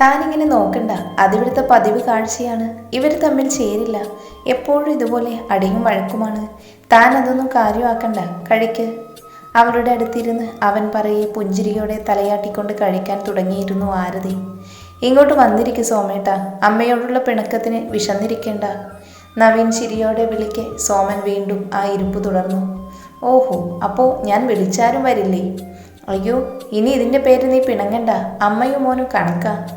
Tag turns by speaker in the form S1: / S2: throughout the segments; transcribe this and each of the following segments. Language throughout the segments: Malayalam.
S1: താനിങ്ങനെ നോക്കണ്ട. അതിവിടുത്തെ പതിവ് കാഴ്ചയാണ്. ഇവർ തമ്മിൽ ചേരില്ല. എപ്പോഴും ഇതുപോലെ അടിയും വഴക്കുമാണ്. താൻ അതൊന്നും കാര്യമാക്കണ്ട. കഴിക്ക്. അവളുടെ അടുത്തിരുന്ന് അവൻ പറയെ പുഞ്ചിരിയോടെ തലയാട്ടിക്കൊണ്ട് കഴിക്കാൻ തുടങ്ങിയിരുന്നു ആരതി. ഇങ്ങോട്ട് വന്നിരിക്കും സോമേട്ട. അമ്മയോടുള്ള പിണക്കത്തിന് വിശന്നിരിക്കേണ്ട. നവീൻ ചിരിയോടെ വിളിക്കെ സോമൻ വീണ്ടും ആ ഇരുപ്പ് തുടർന്നു. ഓഹോ അപ്പോൾ ഞാൻ വിളിച്ചാലും വരില്ലേ? അയ്യോ ഇനി ഇതിന്റെ പേര് നീ പിണങ്ങണ്ട. അമ്മയും മോനും കണക്കാ.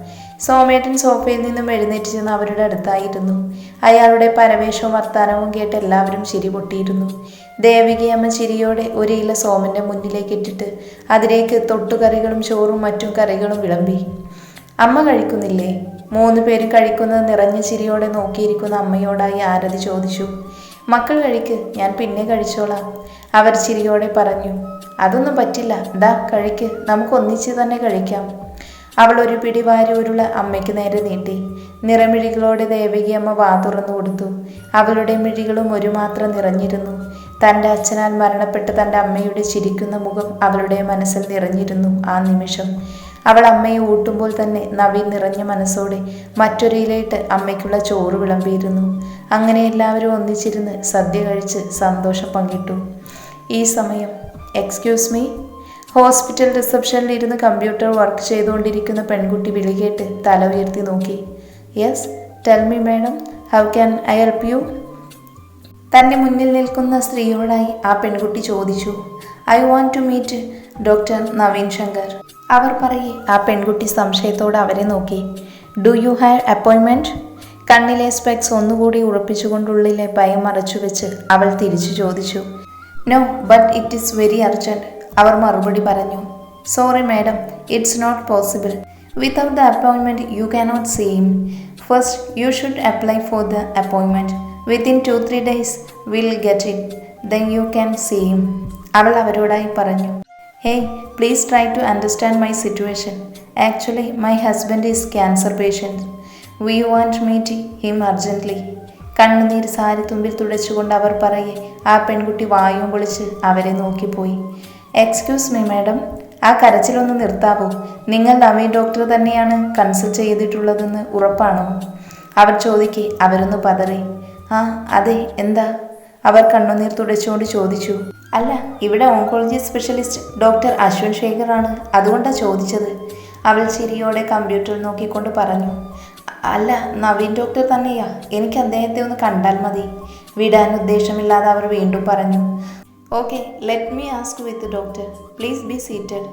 S1: സോമേട്ടൻ സോഫയിൽ നിന്നും എഴുന്നേറ്റ് ചെന്ന് അവരുടെ അടുത്തായിരുന്നു. അയാളുടെ പരവേഷവും വർത്താനവും കേട്ട് എല്ലാവരും ചിരി പൊട്ടിയിരുന്നു. ദേവികയമ്മ ചിരിയോടെ ഒരു ഇല സോമന്റെ മുന്നിലേക്ക് ഇട്ടിട്ട് അതിലേക്ക് തൊട്ടുകറികളും ചോറും മറ്റും കറികളും വിളമ്പി. അമ്മ കഴിക്കുന്നില്ലേ? മൂന്ന് പേരും കഴിക്കുന്നത് നിറഞ്ഞ ചിരിയോടെ നോക്കിയിരിക്കുന്ന അമ്മയോടായി ആരതി ചോദിച്ചു. മക്കൾ കഴിക്ക് ഞാൻ പിന്നെ കഴിച്ചോളാം. അവർ ചിരിയോടെ പറഞ്ഞു. അതൊന്നും പറ്റില്ല. ദാ കഴിക്ക്. നമുക്ക് ഒന്നിച്ച് തന്നെ കഴിക്കാം. അവൾ ഒരു പിടി ഉരുള അമ്മയ്ക്ക് നേരെ നീട്ടി. നിറമിഴികളോടെ ദേവകിയമ്മ വാ തുറന്നു കൊടുത്തു. അവളുടെ മിഴികളും ഒരു മാത്രം നിറഞ്ഞിരുന്നു. തന്റെ അച്ഛനാൽ മരണപ്പെട്ട തന്റെ അമ്മയുടെ ചിരിക്കുന്ന മുഖം അവളുടെ മനസ്സിൽ നിറഞ്ഞിരുന്നു ആ നിമിഷം. അവൾ അമ്മയെ ഊട്ടുമ്പോൾ തന്നെ നവീൻ നിറഞ്ഞ മനസ്സോടെ മറ്റൊരിയിലേട്ട് അമ്മയ്ക്കുള്ള ചോറ് വിളമ്പിയിരുന്നു. അങ്ങനെ എല്ലാവരും ഒന്നിച്ചിരുന്ന് സദ്യ കഴിച്ച് സന്തോഷം പങ്കിട്ടു. ഈ സമയം എക്സ്ക്യൂസ് മീ ഹോസ്പിറ്റൽ റിസപ്ഷനിൽ ഇരുന്ന് കമ്പ്യൂട്ടർ വർക്ക് ചെയ്തുകൊണ്ടിരിക്കുന്ന പെൺകുട്ടി വിളികേട്ട് തല ഉയർത്തി നോക്കി. Yes tell me madam how can I help you? തന്റെ മുന്നിൽ നിൽക്കുന്ന സ്ത്രീയോടായി ആ പെൺകുട്ടി ചോദിച്ചു. I want to meet doctor Naveen Shankar. അവർ പറയെ ആ പെൺകുട്ടി സംശയത്തോടെ അവരെ നോക്കി. ഡു യു ഹാവ് അപ്പോയിൻമെന്റ് കണ്ണിലെ സ്പെക്സ് ഒന്നുകൂടി ഉറപ്പിച്ചുകൊണ്ടുള്ളിലെ ഭയം മറച്ചു വെച്ച് അവൾ തിരിച്ചു ചോദിച്ചു. No but it is very urgent അവർ മറുപടി പറഞ്ഞു. Sorry madam it's not possible without the അപ്പോയിൻമെന്റ് U cannot see first you should apply for the അപ്പോയിൻമെന്റ് within two three days will get it then you can see him അവൾ അവരോടായി പറഞ്ഞു. Hey please try to understand my situation actually my husband is cancer patient V want meet him urgently കണ്ണുനീർ സാരി തുമ്പിൽ തുടച്ചുകൊണ്ട് അവർ പറയെ. ആ പെൺകുട്ടി വായും പൊളിച്ച് അവരെ നോക്കിപ്പോയി. എക്സ്ക്യൂസ് മീ മാഡം ആ കരച്ചിലൊന്ന് നിർത്താവോ. നിങ്ങൾ നവീൻ ഡോക്ടർ തന്നെയാണ് കൺസൾട്ട് ചെയ്തിട്ടുള്ളതെന്ന് ഉറപ്പാണോ? അവർ ചോദിക്കെ അവരൊന്ന് പതറി. ആ അതെ എന്താ? അവർ കണ്ണുനീർ തുടച്ചുകൊണ്ട് ചോദിച്ചു. അല്ല ഇവിടെ ഓങ്കോളജി സ്പെഷ്യലിസ്റ്റ് ഡോക്ടർ അശ്വിൻ ശേഖറാണ് അതുകൊണ്ടാണ് ചോദിച്ചത്. അവൾ ചിരിയോടെ കമ്പ്യൂട്ടർ നോക്കിക്കൊണ്ട് പറഞ്ഞു. അല്ല നവീൻ ഡോക്ടർ തന്നെയാ. എനിക്ക് അദ്ദേഹത്തെ ഒന്ന് കണ്ടാൽ മതി. വിടാൻ ഉദ്ദേശമില്ലാതെ അവർ വീണ്ടും പറഞ്ഞു. Okay let me ask with doctor please be seated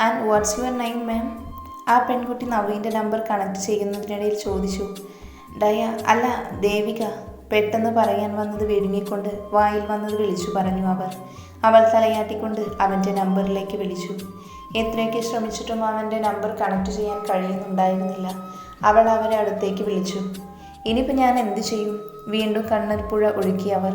S1: and what's your name ma'am ആ പെൺകുട്ടി നവീന്റെ നമ്പർ കണക്ട് ചെയ്യുന്നതിനിടയിൽ ചോദിച്ചു. ഡയ അല്ല ദേവിക പെട്ടെന്ന് പറയാൻ വന്നത് വിഴുങ്ങിക്കൊണ്ട് വായിൽ വന്നത് വിളിച്ചു പറഞ്ഞു അവർ. അവൾ തലയാട്ടിക്കൊണ്ട് അവന്റെ നമ്പറിലേക്ക് വിളിച്ചു. എത്രയൊക്കെ ശ്രമിച്ചിട്ടും അവന്റെ നമ്പർ കണക്ട് ചെയ്യാൻ കഴിയുന്നുണ്ടായിരുന്നില്ല. അവൾ അവരെ അടുത്തേക്ക് വിളിച്ചു. ഇനിയിപ്പോൾ ഞാൻ എന്ത് ചെയ്യും? വീണ്ടും കണ്ണീർപ്പുഴ ഒഴുക്കി അവർ.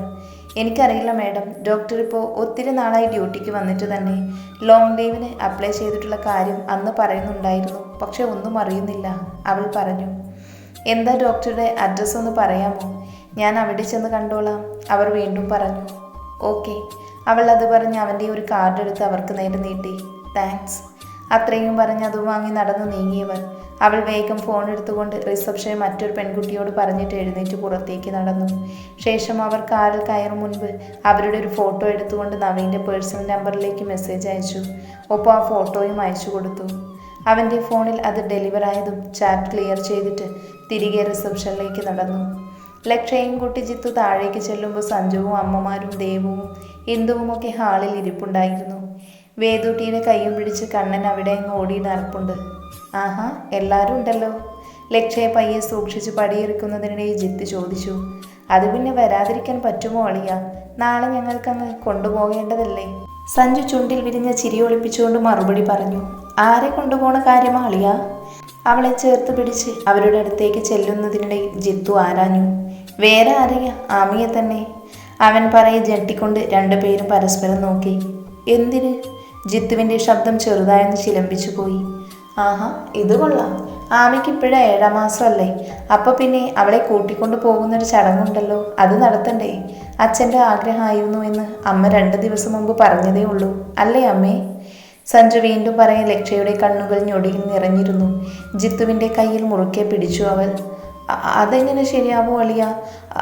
S1: എനിക്കറിയില്ല മാഡം. ഡോക്ടർ ഇപ്പോൾ ഒത്തിരി നാളായി ഡ്യൂട്ടിക്ക് വന്നിട്ട് തന്നെ ലോങ് ലീവിന് അപ്ലൈ ചെയ്തിട്ടുള്ള കാര്യം അന്ന് പറയുന്നുണ്ടായിരുന്നു. പക്ഷെ ഒന്നും അറിയുന്നില്ല. അവൾ പറഞ്ഞു എന്താ ഡോക്ടറുടെ അഡ്രസ്സ് ഒന്ന് പറയാമോ? ഞാൻ അവിടെ ചെന്ന് കണ്ടോളാം അവർ വീണ്ടും പറഞ്ഞു. ഓക്കെ അവൾ അത് പറഞ്ഞ് അവന്റെ ഒരു കാർഡ് എടുത്ത് അവർക്ക് നേരെ നീട്ടി. താങ്ക്സ് അത്രയും പറഞ്ഞ് അത് വാങ്ങി നടന്നു നീങ്ങിയവൻ. അവൾ വേഗം ഫോൺ എടുത്തുകൊണ്ട് റിസപ്ഷനിൽ മറ്റൊരു പെൺകുട്ടിയോട് പറഞ്ഞിട്ട് എഴുന്നേറ്റ് പുറത്തേക്ക് നടന്നു. ശേഷം അവർ കാറിൽ കയറും മുൻപ് അവരുടെ ഒരു ഫോട്ടോ എടുത്തുകൊണ്ട് നവീന്റെ പേഴ്സണൽ നമ്പറിലേക്ക് മെസ്സേജ് അയച്ചു. ഒപ്പം ആ ഫോട്ടോയും അയച്ചു കൊടുത്തു. അവന്റെ ഫോണിൽ അത് ഡെലിവർ ആയതും ചാറ്റ് ക്ലിയർ ചെയ്തിട്ട് തിരികെ റിസപ്ഷനിലേക്ക് നടന്നു. ലക്ഷയും കുട്ടി ജിത്തു താഴേക്ക് ചെല്ലുമ്പോൾ സഞ്ജുവും അമ്മമാരും ദേവുവും ഇന്ദുവുമൊക്കെ ഹാളിൽ ഇരിപ്പുണ്ടായിരുന്നു. വേദൂട്ടിയുടെ കൈയും പിടിച്ച് കണ്ണൻ അവിടെ അങ്ങ് ഓടി നടപ്പുണ്ട്. ആഹാ എല്ലാവരും ഉണ്ടല്ലോ. ലക്ഷയെ പയ്യെ സൂക്ഷിച്ച് പടിയിറക്കുന്നതിനിടെ ജിത്ത് ചോദിച്ചു അത് പിന്നെ വരാതിരിക്കാൻ പറ്റുമോ അളിയ? നാളെ ഞങ്ങൾക്കങ്ങ് കൊണ്ടുപോകേണ്ടതല്ലേ? സഞ്ജു ചുണ്ടിൽ വിരിഞ്ഞ ചിരി ഒളിപ്പിച്ചുകൊണ്ട് മറുപടി പറഞ്ഞു ആരെ കൊണ്ടുപോണ കാര്യമാ അളിയ? അവളെ ചേർത്ത് പിടിച്ച് അവരുടെ അടുത്തേക്ക് ചെല്ലുന്നതിനിടയിൽ ജിത്തു ആരാഞ്ഞു വേറെ ആരെയാ? ആമിയെ തന്നെ. അവൻ പറയെ ജട്ടിക്കൊണ്ട് രണ്ടുപേരും പരസ്പരം നോക്കി എന്തിന്? ജിത്തുവിന്റെ ശബ്ദം ചെറുതായെന്ന് ചിലമ്പിച്ചു പോയി. ആഹാ ഇത് കൊള്ളാം. ആമയ്ക്ക് ഇപ്പോഴാണ് ഏഴാം മാസമല്ലേ. അപ്പോൾ പിന്നെ അവളെ കൂട്ടിക്കൊണ്ട് പോകുന്നൊരു ചടങ്ങുണ്ടല്ലോ. അത് നടത്തണ്ടേ. അച്ഛന്റെ ആഗ്രഹമായിരുന്നു എന്ന് അമ്മ രണ്ട് ദിവസം മുമ്പ് പറഞ്ഞതേ ഉള്ളൂ. അല്ലേ അമ്മേ? സഞ്ജു വീണ്ടും പറയാൻ ലക്ഷയുടെ കണ്ണുകൾ ഞൊടിയിൽ നിറഞ്ഞിരുന്നു. ജിത്തുവിന്റെ കയ്യിൽ മുറുക്കെ പിടിച്ചു അവൾ. "അ- അതെങ്ങനെ ശരിയാവോ അളിയ?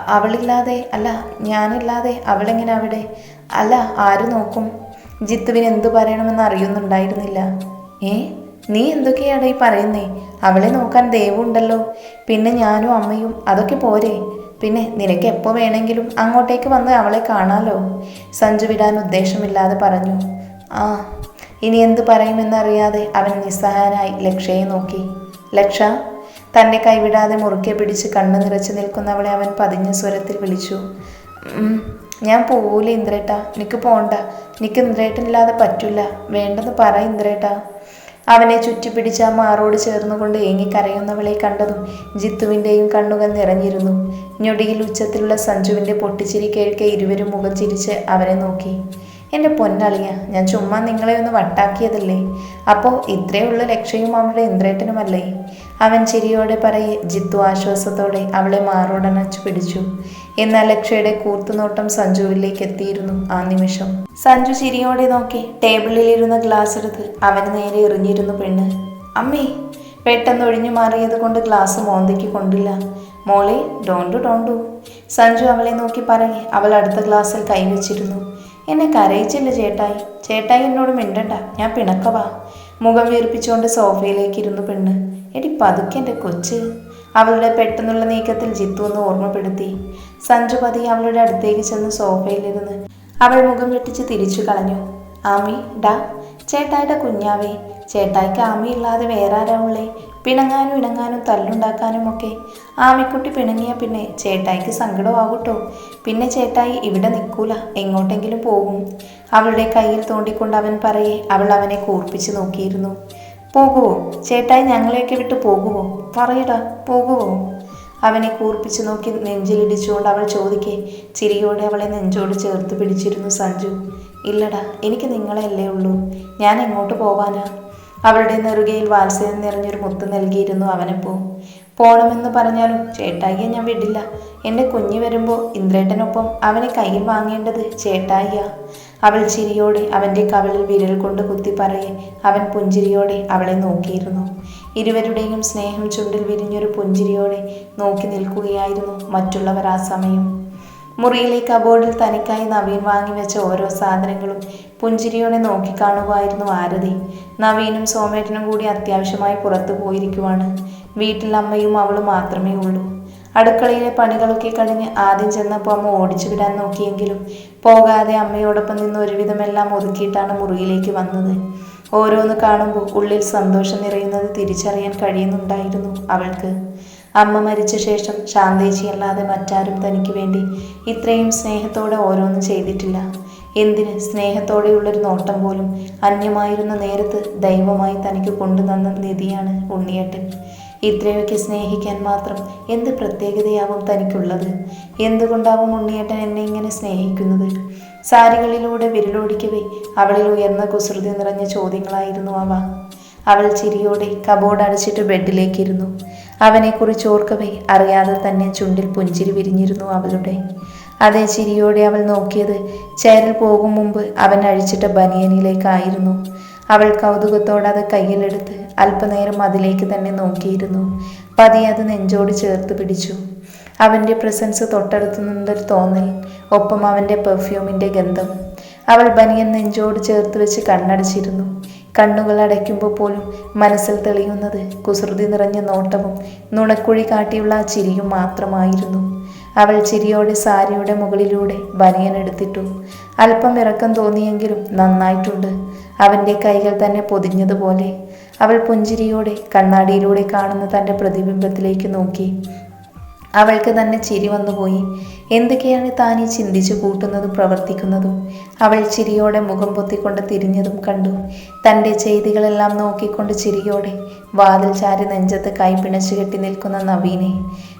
S1: അവളില്ലാതെ അല്ല ഞാനില്ലാതെ അവളെങ്ങനെ അവിടെ? അല്ല ആര് നോക്കും? ജിത്തുവിന് എന്തു പറയണമെന്ന് അറിയുന്നുണ്ടായിരുന്നില്ല. ഏ? നീ എന്തൊക്കെയാണ് ഈ പറയുന്നേ? അവളെ നോക്കാൻ ദയവുണ്ടല്ലോ പിന്നെ ഞാനും അമ്മയും അതൊക്കെ പോരെ. പിന്നെ നിനക്ക് എപ്പോൾ വേണമെങ്കിലും അങ്ങോട്ടേക്ക് വന്ന് അവളെ കാണാലോ. സഞ്ജു വിടാൻ ഉദ്ദേശമില്ലാതെ പറഞ്ഞു. ആ ഇനി എന്ത് പറയുമെന്നറിയാതെ അവൻ നിസ്സഹായനായി ലക്ഷയെ നോക്കി. ലക്ഷ തന്നെ കൈവിടാതെ മുറുക്കെ പിടിച്ച് കണ്ണു നിറച്ച് നിൽക്കുന്നവളെ അവൻ പതിഞ്ഞ സ്വരത്തിൽ വിളിച്ചു. "ഉം, ഞാൻ പോവൂല ഇന്ദ്രേട്ട. നിനക്ക് പോണ്ട. നിനക്ക് ഇന്ദ്രേട്ടനില്ലാതെ പറ്റില്ല വേണ്ടെന്ന് പറ ഇന്ദ്രേട്ട. അവനെ ചുറ്റിപ്പിടിച്ച് ആ മാറോട് ചേർന്നുകൊണ്ട് ഏങ്ങിക്കരയുന്നവളെ കണ്ടതും ജിത്തുവിന്റെയും കണ്ണുകൾ നിറഞ്ഞിരുന്നു. ഞൊടിയിൽ ഉച്ചത്തിലുള്ള സഞ്ജുവിന്റെ പൊട്ടിച്ചിരി കേൾക്കെ ഇരുവരും മുഖം ചിരിച്ച് അവനെ നോക്കി. എന്റെ പൊന്നളിയ ഞാൻ ചുമ്മാ നിങ്ങളെ ഒന്ന് വട്ടാക്കിയതല്ലേ? അപ്പോൾ ഇത്രയുള്ള ഉള്ള ലക്ഷ്യയും അവളുടെ ഇന്ദ്രേട്ടനുമല്ലേ? അവൻ ചിരിയോടെ പറയെ ജിത്തു ആശ്വാസത്തോടെ അവളെ മാറോടണച്ചു പിടിച്ചു എന്നാൽ ലക്ഷയുടെ കൂർത്തുനോട്ടം സഞ്ജുവിലേക്ക് എത്തിയിരുന്നു ആ നിമിഷം. സഞ്ജു ചിരിയോടെ നോക്കി ടേബിളിലിരുന്ന ഗ്ലാസ് എടുത്ത് അവന് നേരെ എറിഞ്ഞിരുന്നു പെണ്ണ്. അമ്മേ പെട്ടെന്ന് ഒഴിഞ്ഞു മാറിയത് കൊണ്ട് ഗ്ലാസ് മോന്തയ്ക്ക് കൊണ്ടില്ല. മോളെ ഡോണ്ടു ഡോണ്ടു സഞ്ജു അവളെ നോക്കി പറയെ അവൾ അടുത്ത ഗ്ലാസ്സിൽ കൈവച്ചിരുന്നു എന്നെ കരയിച്ചില്ല ചേട്ടായി. ചേട്ടായി എന്നോട് മിണ്ടണ്ട. ഞാൻ പിണക്കവാ മുഖം വീർപ്പിച്ചുകൊണ്ട് സോഫയിലേക്ക് ഇരുന്നു പെണ്ണ്. എടി പതുക്കെ എന്റെ കൊച്ച്. അവളുടെ പെട്ടെന്നുള്ള നീക്കത്തിൽ ജിത്തു ഒന്ന് ഓർമ്മപ്പെടുത്തി. സഞ്ജു പതി അവളുടെ അടുത്തേക്ക് ചെന്ന് സോഫയിലിരുന്ന് അവൾ മുഖം വെട്ടിച്ച് തിരിച്ചു കളഞ്ഞു. ആമി ഡാ ചേട്ടായിയുടെ കുഞ്ഞാവേ ചേട്ടായിക്ക് ആമി ഇല്ലാതെ വേറെ ആരാവുള്ളേ പിണങ്ങാനും ഇണങ്ങാനും തല്ലുണ്ടാക്കാനും ഒക്കെ ആമിക്കുട്ടി പിണങ്ങിയ പിന്നെ ചേട്ടായിക്ക് സങ്കടമാകൂട്ടോ പിന്നെ ചേട്ടായി ഇവിടെ നിൽക്കൂല എങ്ങോട്ടെങ്കിലും പോകും. അവളുടെ കയ്യിൽ തോണ്ടിക്കൊണ്ട് അവൻ പറയെ അവൾ അവനെ കൂർപ്പിച്ച് നോക്കിയിരുന്നു. പോകുവോ? ചേട്ടായി ഞങ്ങളെയൊക്കെ വിട്ട് പോകുവോ? പറയടാ പോകുവോ? അവനെ കൂർപ്പിച്ചു നോക്കി നെഞ്ചിലിടിച്ചുകൊണ്ട് അവൾ ചോദിക്കെ ചിരിയോടെ അവളെ നെഞ്ചോട് ചേർത്ത് പിടിച്ചിരുന്നു സഞ്ജു. ഇല്ലടാ എനിക്ക് നിങ്ങളെയല്ലേ ഉള്ളൂ. ഞാൻ എങ്ങോട്ട് പോവാനാ? അവളുടെ നെറുകയിൽ വാത്സല്യം നിറഞ്ഞൊരു മുത്ത് നൽകിയിരുന്നു അവനപ്പോ. പോണമെന്ന് പറഞ്ഞാലും ചേട്ടായിയെ ഞാൻ വിടില്ല. എന്റെ കുഞ്ഞ് വരുമ്പോൾ ഇന്ദ്രേട്ടനൊപ്പം അവനെ കയ്യിൽ വാങ്ങേണ്ടത് ചേട്ടായിയാ. അവൾ ചിരിയോടെ അവന്റെ കവളിൽ വിരൽ കൊണ്ട് കുത്തി പറയെ. അവൻ പുഞ്ചിരിയോടെ അവളെ നോക്കിയിരുന്നു. ഇരുവരുടെയും സ്നേഹം ചുണ്ടിൽ വിരിഞ്ഞൊരു പുഞ്ചിരിയോടെ നോക്കി നിൽക്കുകയായിരുന്നു മറ്റുള്ളവർ ആ സമയം. മുറിയിലെ കബോർഡിൽ തനിക്കായി നവീൻ വാങ്ങിവെച്ച ഓരോ സാധനങ്ങളും പുഞ്ചിരിയോടെ നോക്കിക്കാണുമായിരുന്നു ആരതി. നവീനും സോമേട്ടനും കൂടി അത്യാവശ്യമായി പുറത്തു പോയിരിക്കുവാണ്. വീട്ടിൽ അമ്മയും അവളും മാത്രമേ ഉള്ളൂ. അടുക്കളയിലെ പണികളൊക്കെ കഴിഞ്ഞ് ആദ്യം ചെന്നപ്പോൾ അമ്മ ഓടിച്ചു വിടാൻ നോക്കിയെങ്കിലും പോകാതെ അമ്മയോടൊപ്പം നിന്ന് ഒരുവിധമെല്ലാം ഒതുക്കിയിട്ടാണ് മുറിയിലേക്ക് വന്നത്. ഓരോന്ന് കാണുമ്പോൾ ഉള്ളിൽ സന്തോഷം നിറയുന്നത് തിരിച്ചറിയാൻ കഴിയുന്നുണ്ടായിരുന്നു അവൾക്ക്. അമ്മ മരിച്ച ശേഷം ശാന്തേച്ചിയല്ലാതെ മറ്റാരും തനിക്ക് വേണ്ടി ഇത്രയും സ്നേഹത്തോടെ ഓരോന്നും ചെയ്തിട്ടില്ല. എന്തിന് സ്നേഹത്തോടെയുള്ളൊരു നോട്ടം പോലും അന്യമായിരുന്ന നേരത്ത് ദൈവമായി തനിക്ക് കൊണ്ടുതന്ന നിധിയാണ് ഉണ്ണിയേട്ടൻ. ഇത്രയൊക്കെ സ്നേഹിക്കാൻ മാത്രം എന്ത് പ്രത്യേകതയാവും തനിക്കുള്ളത്? എന്തുകൊണ്ടാവും ഉണ്ണിയേട്ടൻ എന്നെ ഇങ്ങനെ സ്നേഹിക്കുന്നത്? സാരികളിലൂടെ വിരലോടിക്കവേ അവളിൽ ഉയർന്ന കുസൃതി നിറഞ്ഞ ചോദ്യങ്ങളായിരുന്നു അവ. അവൾ ചിരിയോടെ കബോർഡ് അടച്ചിട്ട് ബെഡിലേക്കിരുന്നു. അവനെക്കുറിച്ച് ഓർക്കവേ അറിയാതെ തന്നെ ചുണ്ടിൽ പുഞ്ചിരി വിരിഞ്ഞിരുന്നു അവളുടെ. അതേ ചിരിയോടെ അവൾ നോക്കിയത് ചേരൽ പോകും മുമ്പ് അവൻ അഴിച്ചിട്ട ബനിയനിലേക്കായിരുന്നു. അവൾ കൗതുകത്തോടെ അത് കയ്യിലെടുത്ത് അല്പനേരം അതിലേക്ക് തന്നെ നോക്കിയിരുന്നു. പതിയെ അത് നെഞ്ചോട് ചേർത്ത് പിടിച്ചു. അവന്റെ പ്രസൻസ് തൊട്ടടുത്തുനിന്നൊരു തോന്നൽ ഒപ്പം അവന്റെ പെർഫ്യൂമിന്റെ ഗന്ധം. അവൾ ബനിയൻ നെഞ്ചോട് ചേർത്ത് വെച്ച് കണ്ണടച്ചിരുന്നു. കണ്ണുകൾ അടയ്ക്കുമ്പോൾ പോലും മനസ്സിൽ തെളിയുന്നത് കുസൃതി നിറഞ്ഞ നോട്ടവും നുണക്കുഴി കാട്ടിയുള്ള ആ ചിരിയും മാത്രമായിരുന്നു. അവൾ ചിരിയോടെ സാരിയുടെ മുകളിലൂടെ ബനിയൻ എടുത്തിട്ടു. അല്പം ഇറക്കം തോന്നിയെങ്കിലും നന്നായിട്ടുണ്ട്. അവന്റെ കൈകൾ തന്നെ പൊതിഞ്ഞതുപോലെ അവൾ പുഞ്ചിരിയോടെ കണ്ണാടിയിലൂടെ കാണുന്ന തന്റെ പ്രതിബിംബത്തിലേക്ക് നോക്കി. അവൾക്ക് തന്നെ ചിരി വന്നുപോയി. എന്തൊക്കെയാണ് താൻ ഈ ചിന്തിച്ചു കൂട്ടുന്നതും പ്രവർത്തിക്കുന്നതും? അവൾ ചിരിയോടെ മുഖം പൊത്തിക്കൊണ്ട് തിരിഞ്ഞതും കണ്ടു. തന്റെ ചെയ്തികളെല്ലാം നോക്കിക്കൊണ്ട് ചിരിയോടെ വാതിൽ ചാരി നെഞ്ചത്ത് കൈ പിണച്ചു കെട്ടി നിൽക്കുന്ന നവീനെ.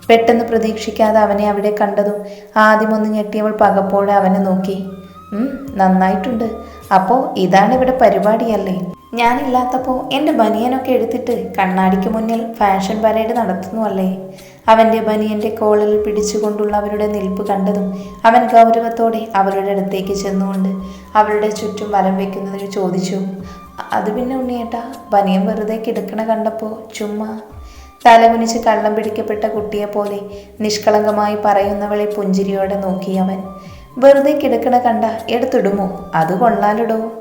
S1: പെട്ടെന്ന് പ്രതീക്ഷിക്കാതെ അവനെ അവിടെ കണ്ടതും ആദ്യമൊന്ന് ഞെട്ടിയവൾ പകപ്പോടെ അവനെ നോക്കി. നന്നായിട്ടുണ്ട്. അപ്പോൾ ഇതാണ് ഇവിടെ പരിപാടിയല്ലേ? ഞാനില്ലാത്തപ്പോൾ എന്റെ ബനിയനൊക്കെ എടുത്തിട്ട് കണ്ണാടിക്ക് മുന്നിൽ ഫാഷൻ പരേഡ് നടത്തുന്നു അല്ലേ അവന്റെ ബനിയന്റെ കോളിൽ പിടിച്ചുകൊണ്ടുള്ള അവരുടെ നിൽപ്പ് കണ്ടതും അവൻ ഗൗരവത്തോടെ അവരുടെ അടുത്തേക്ക് ചെന്നുകൊണ്ട് അവരുടെ ചുറ്റും വലം വെക്കുന്നതിന് ചോദിച്ചു അത് പിന്നെ ഉണ്ണിയേട്ടാ ബനിയൻ വെറുതെ കിടക്കണ കണ്ടപ്പോൾ ചുമ്മാ? തലകുനിച്ച് കള്ളം പിടിക്കപ്പെട്ട കുട്ടിയെ പോലെ നിഷ്കളങ്കമായി പറയുന്നവളെ പുഞ്ചിരിയോടെ നോക്കിയവൻ വെറുതെ കിടക്കണ കണ്ട എടുത്തിടുമോ? അത് കൊള്ളാലിടോ.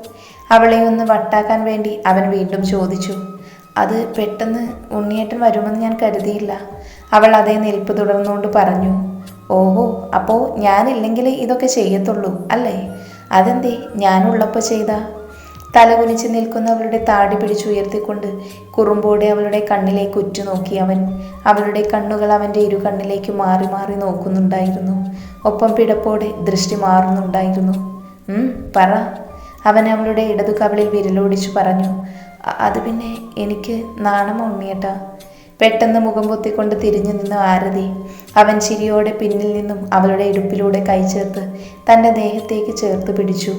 S1: അവളെ ഒന്ന് വട്ടാക്കാൻ വേണ്ടി അവൻ വീണ്ടും ചോദിച്ചു. അത് പെട്ടെന്ന് ഉണ്ണിയേട്ടൻ വരുമെന്ന് ഞാൻ കരുതിയില്ല. അവൾ അതേ നിൽപ്പ് തുടർന്നുകൊണ്ട് പറഞ്ഞു. ഓഹോ അപ്പോൾ ഞാനില്ലെങ്കിൽ ഇതൊക്കെ ചെയ്യത്തുള്ളൂ അല്ലേ? അതെന്തേ? ഞാനുള്ളപ്പോൾ ചെയ്താ? തലകുനിച്ച് നിൽക്കുന്ന അവളുടെ താടി പിടിച്ചുയർത്തിക്കൊണ്ട് കുറുമ്പോടെ അവളുടെ കണ്ണിലേക്ക് ഉറ്റുനോക്കി അവൻ. അവളുടെ കണ്ണുകൾ അവന്റെ ഇരു കണ്ണിലേക്ക് മാറി മാറി നോക്കുന്നുണ്ടായിരുന്നു. ഒപ്പം പിടപ്പോടെ ദൃഷ്ടി മാറുന്നുണ്ടായിരുന്നു. പറ. അവൻ അവളുടെ ഇടതു കവളിൽ വിരലോടിച്ചു പറഞ്ഞു അത് പിന്നെ എനിക്ക് നാണം ഉണ്ണിയേട്ടാ. പെട്ടെന്ന് മുഖം പൊത്തിക്കൊണ്ട് തിരിഞ്ഞു നിന്ന് ആരതി അവൻ ചിരിയോടെ പിന്നിൽ നിന്നും അവളുടെ ഇടുപ്പിലൂടെ കൈ ചേർത്ത് തന്റെ ദേഹത്തേക്ക് ചേർത്ത് പിടിച്ചു.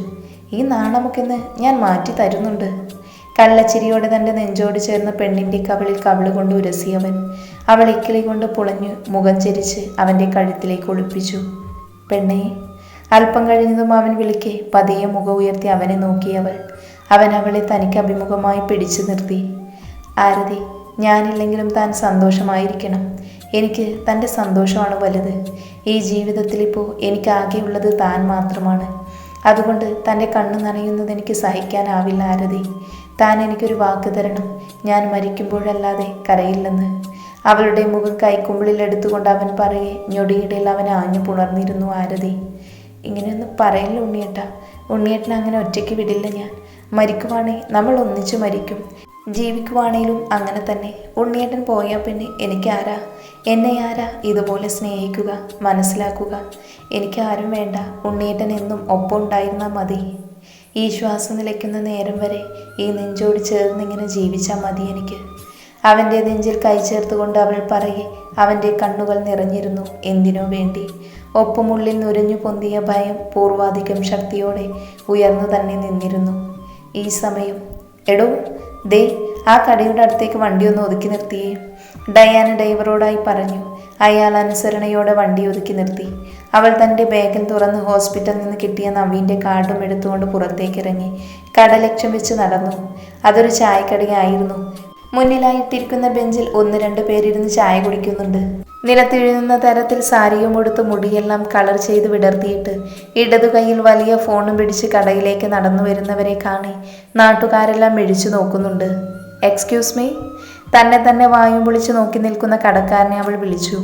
S1: ഈ നാണമുക്കെന്ന് ഞാൻ മാറ്റി തരുന്നുണ്ട്. കള്ളച്ചിരിയോടെ തന്റെ നെഞ്ചോട് ചേർന്ന പെണ്ണിന്റെ കവളിൽ കവിൾ കൊണ്ട് ഉരസിയവൻ. അവൾ ഇക്കിളി കൊണ്ട് പുളഞ്ഞു മുഖം ചരിച്ച് അവന്റെ കഴുത്തിലേക്ക് ഒളിപ്പിച്ചു. പെണ്ണേ അല്പം കഴിഞ്ഞതും അവൻ വിളിക്കെ പതിയെ മുഖം ഉയർത്തി അവനെ നോക്കിയവൾ അവൻ അവളെ തനിക്ക് അഭിമുഖമായി പിടിച്ചു നിർത്തി. ആരതി ഞാനില്ലെങ്കിലും താൻ സന്തോഷമായിരിക്കണം. എനിക്ക് തന്റെ സന്തോഷമാണ് വലുത്. ഈ ജീവിതത്തിലിപ്പോൾ എനിക്കാകെയുള്ളത് താൻ മാത്രമാണ്. അതുകൊണ്ട് തന്റെ കണ്ണു നനയുന്നത് എനിക്ക് സഹിക്കാനാവില്ല ആരതി. താൻ എനിക്കൊരു വാക്ക് തരണം. ഞാൻ മരിക്കുമ്പോഴല്ലാതെ കരയില്ലെന്ന്. അവളുടെ മുഖം കൈക്കുമ്പിളിൽ എടുത്തുകൊണ്ട് അവൻ പറയെ ഞൊടിയിടയിൽ അവൻ ആഞ്ഞു പുണർന്നിരുന്നു ആരതി. ഇങ്ങനെയൊന്നും പറയില്ല ഉണ്ണിയേട്ട. ഉണ്ണിയേട്ടനെ അങ്ങനെ ഒറ്റയ്ക്ക് വിടില്ല ഞാൻ. മരിക്കുവാണേ നമ്മൾ ഒന്നിച്ചു മരിക്കും. ജീവിക്കുവാണേലും അങ്ങനെ തന്നെ. ഉണ്ണിയേട്ടൻ പോയാൽ പിന്നെ എനിക്കാരാ? എന്നെ ആരാ ഇതുപോലെ സ്നേഹിക്കുക മനസ്സിലാക്കുക? എനിക്കാരും വേണ്ട. ഉണ്ണിയേട്ടൻ എന്നും ഒപ്പം ഉണ്ടായിരുന്നാൽ മതി. ഈ ശ്വാസം നിലയ്ക്കുന്ന നേരം വരെ ഈ നെഞ്ചോട് ചേർന്നിങ്ങനെ ജീവിച്ചാൽ മതി എനിക്ക്. അവന്റെ നെഞ്ചിൽ കൈ ചേർത്തുകൊണ്ട് അവൾ പറയെ അവന്റെ കണ്ണുകൾ നിറഞ്ഞിരുന്നു. എന്തിനോ വേണ്ടി? ഒപ്പമുള്ളിൽ നുരഞ്ഞു പൊന്തിയ ഭയം പൂർവാധികം ശക്തിയോടെ ഉയർന്നു തന്നെ നിന്നിരുന്നു. ഈ സമയം എടോ ദേ ആ കടയുടെ അടുത്തേക്ക് വണ്ടി ഒന്ന് ഒതുക്കി നിർത്തിയേ ഡയാന ഡ്രൈവറോടായി പറഞ്ഞു അയാൾ അനുസരണയോടെ വണ്ടി ഒതുക്കി നിർത്തി. അവൾ തന്റെ ബാഗിൽ തുറന്ന് ഹോസ്പിറ്റലിൽ നിന്ന് കിട്ടിയ നവീന്റെ കാർഡും എടുത്തുകൊണ്ട് പുറത്തേക്കിറങ്ങി കട ലക്ഷ്യം വെച്ച് നടന്നു. അതൊരു ചായക്കടയായിരുന്നു. മുന്നിലായിട്ടിരിക്കുന്ന ബെഞ്ചിൽ ഒന്ന് രണ്ട് പേരിരുന്ന് ചായ കുടിക്കുന്നുണ്ട്. നിലത്തിഴുന്ന തരത്തിൽ സാരിയും ഉടുത്ത് മുടിയെല്ലാം കളർ ചെയ്ത് വിടർത്തിയിട്ട് ഇടതു കൈയിൽ വലിയ ഫോണും പിടിച്ച് കടയിലേക്ക് നടന്നു വരുന്നവരെ കാണി നാട്ടുകാരെല്ലാം മിഴിച്ചു നോക്കുന്നുണ്ട്. എക്സ്ക്യൂസ് മീ തന്നെ തന്നെ വായും പൊളിച്ച് നോക്കി നിൽക്കുന്ന കടക്കാരനെ അവൾ വിളിച്ചു.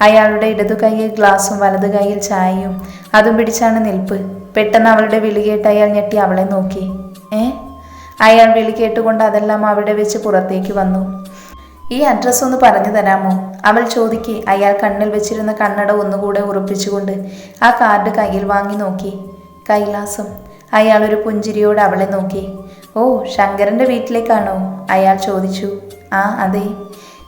S1: അയാളുടെ ഇടതു കൈയിൽ ഗ്ലാസും വലതു കൈയിൽ ചായയും. അതും പിടിച്ചാണ് നിൽപ്പ്. പെട്ടെന്ന് അവളുടെ വിളി കേട്ട് അയാൾ ഞെട്ടി അവളെ നോക്കി. ഏ? അയാൾ വിളി കേട്ടുകൊണ്ട് അതെല്ലാം അവിടെ വെച്ച് പുറത്തേക്ക് വന്നു. ഈ അഡ്രസ്സ് ഒന്ന് പറഞ്ഞു തരാമോ? അവൾ ചോദിക്കെ. അയാൾ കണ്ണിൽ വെച്ചിരുന്ന കണ്ണട ഒന്നുകൂടെ ഉറപ്പിച്ചുകൊണ്ട് ആ കാർഡ് കയ്യിൽ വാങ്ങി നോക്കി. കൈലാസം. അയാൾ ഒരു പുഞ്ചിരിയോട് അവളെ നോക്കി. ഓ ശങ്കരന്റെ വീട്ടിലേക്കാണോ? അയാൾ ചോദിച്ചു. ആ അതെ.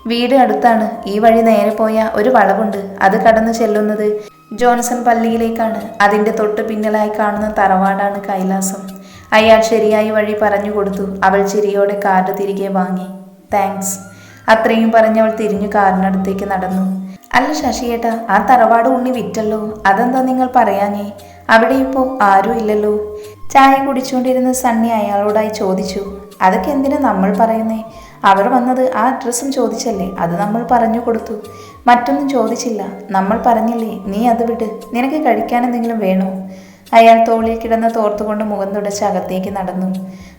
S1: വീട് അടുത്താണ്. ഈ വഴി നേരെ പോയ ഒരു വളവുണ്ട്. അത് കടന്നു ചെല്ലുന്നത് ജോൺസൺ പള്ളിയിലേക്കാണ്. അതിന്റെ തൊട്ട് പിന്നിലായി കാണുന്ന തറവാടാണ് കൈലാസം. അയാൾ ശരിയായി വഴി പറഞ്ഞു കൊടുത്തു. അവൾ ചിരിയോടെ കാർഡ് തിരികെ വാങ്ങി. താങ്ക്സ്. അത്രയും പറഞ്ഞവൾ തിരിഞ്ഞു കാറിനടുത്തേക്ക് നടന്നു. അല്ല ശശിയേട്ടാ ആ തറവാട് ഉണ്ണി വിറ്റല്ലോ. അതെന്താ നിങ്ങൾ പറയാഞ്ഞേ? അവിടെ ഇപ്പോ ആരും ഇല്ലല്ലോ. ചായ കുടിച്ചുകൊണ്ടിരുന്ന സണ്ണി അയാളോടായി ചോദിച്ചു. അതൊക്കെ എന്തിനു നമ്മൾ പറയുന്നേ? അവർ വന്നത് ആ അഡ്രസ്സും ചോദിച്ചല്ലേ അത് നമ്മൾ പറഞ്ഞു കൊടുത്തു. മറ്റൊന്നും ചോദിച്ചില്ല. നമ്മൾ പറഞ്ഞില്ലേ നീ അത് വിട്. നിനക്ക് കഴിക്കാൻ എന്തെങ്കിലും വേണോ? അയാൾ തോളിൽ കിടന്ന് തോർത്തുകൊണ്ട് മുഖം തുടച്ച് അകത്തേക്ക് നടന്നു.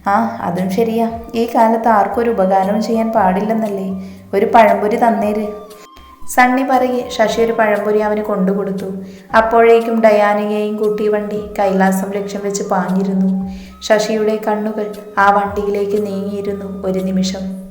S1: ആ അതും ശരിയാ. ഈ കാലത്ത് ആർക്കൊരു ഉപകാരവും ചെയ്യാൻ പാടില്ലെന്നല്ലേ? ഒരു പഴംപൊരി തന്നേര്. സണ്ണി പറയെ ശശി ഒരു പഴംപൊരി അവന് കൊണ്ടുകൊടുത്തു. അപ്പോഴേക്കും ഡയാനയെയും കൂട്ടി വണ്ടി കൈലാസം ലക്ഷ്യം വെച്ച് പാഞ്ഞിരുന്നു. ശശിയുടെ കണ്ണുകൾ ആ വണ്ടിയിലേക്ക് നീങ്ങിയിരുന്നു ഒരു നിമിഷം.